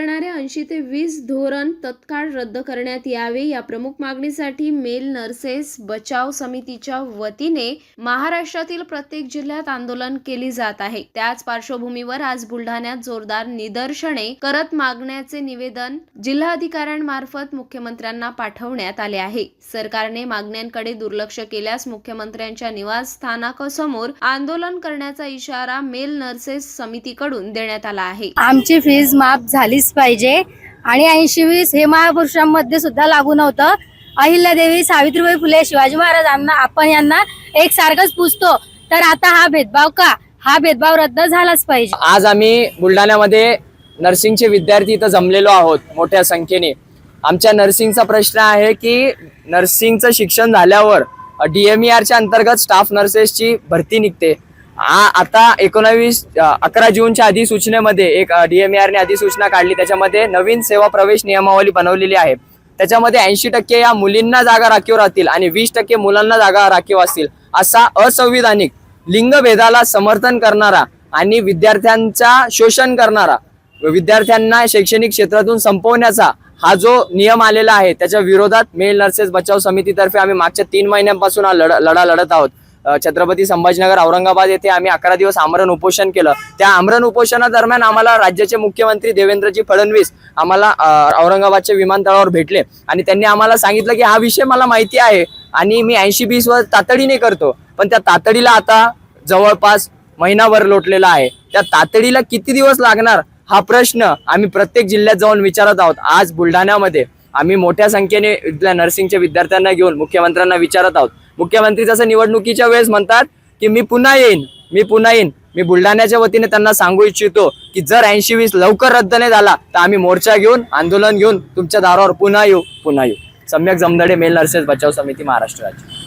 करणारे ऐंशी ते वीस धोरण तत्काळ रद्द करण्यात यावे. या प्रमुख मागणीसाठी मेल नर्सेस बचाव समितीच्या वतीने महाराष्ट्रातील प्रत्येक जिल्ह्यात आंदोलन केली जात आहे. त्याच पार्श्वभूमीवर आज बुलढाण्यात जोरदार निदर्शने करत मागण्याचे निवेदन जिल्हाधिकाऱ्यांमार्फत मुख्यमंत्र्यांना पाठवण्यात आले आहे. सरकारने मागण्यांकडे दुर्लक्ष केल्यास मुख्यमंत्र्यांच्या निवासस्थानकासमोर आंदोलन करण्याचा इशारा मेल नर्सेस समितीकडून देण्यात आला आहे. आमची फीज माफ झालीच पाहिजे. आणि ऐंशी वीस हे महापुरुषांमध्ये सुद्धा लागू नव्हतं. अहिल्यादेवी सावित्रीबाई फुले शिवाजी महाराजांना आपण यांना एक सारखंच पुजतो. तर आता हा भेदभाव का? हा भेदभाव रद्द झालाच पाहिजे. आज आम्ही बुलढाण्यामध्ये नर्सिंगचे विद्यार्थी इथं जमलेलो आहोत मोठ्या संख्येने. आमच्या नर्सिंगचा प्रश्न आहे की नर्सिंगचं शिक्षण झाल्यावर डी एम आरच्या अंतर्गत स्टाफ नर्सेसची भरती निघते. आता एकोणावीस अकरा जूनच्या अधिसूचनेमध्ये एक डी एम आरने अधिसूचना काढली. त्याच्यामध्ये नवीन सेवा प्रवेश नियमावली बनवलेली आहे. त्याच्यामध्ये ऐंशी टक्के या मुलींना जागा राखीव राहतील आणि वीस टक्के मुलांना जागा राखीव असतील असा असंविधानिक लिंगभेदाला समर्थन करणारा आणि विद्यार्थ्यांचा शोषण करणारा विद्यार्थ्यांना शैक्षणिक क्षेत्रातून संपवण्याचा हा जो नियम आलेला आहे त्याच्या विरोधात मेल नर्सेस बचाव समितीतर्फे आम्ही मागच्या तीन महिन्यांपासून हा लढा लढा लढत आहोत. छत्रपती संभाजीनगर औरंगाबाद येथे आम्ही अकरा दिवस आमरण उपोषण केलं. त्या आमरण उपोषणादरम्यान आम्हाला राज्याचे मुख्यमंत्री देवेंद्रजी फडणवीस आम्हाला औरंगाबादच्या विमानतळावर भेटले. आणि त्यांनी आम्हाला सांगितलं की हा विषय मला माहिती आहे आणि मी ऐंशी बीस वर तातडीने करतो. पण त्या तातडीला आता जवळपास महिनाभर लोटलेला आहे. त्या तातडीला किती दिवस लागणार? हा प्रश्न आम्ही प्रत्येक जिल्ह्यात जाऊन विचारत आहोत. आज बुलढाण्यामध्ये आम्ही मोठ्या संख्येने इथल्या नर्सिंगच्या विद्यार्थ्यांना घेऊन मुख्यमंत्र्यांना विचारत आहोत. मुख्यमंत्री जसं निवडणुकीच्या वेळेस म्हणतात की मी पुन्हा येईन मी पुन्हा येईन. मी बुलढाण्याच्या वतीने त्यांना सांगू इच्छितो की जर ऐंशी वीस लवकर रद्द नाही झाला तर आम्ही मोर्चा घेऊन आंदोलन घेऊन तुमच्या दारावर पुन्हा येऊ पुन्हा येऊ. सम्यक जमदडे मेल नर्सेस बचाव समिती महाराष्ट्र राज्य.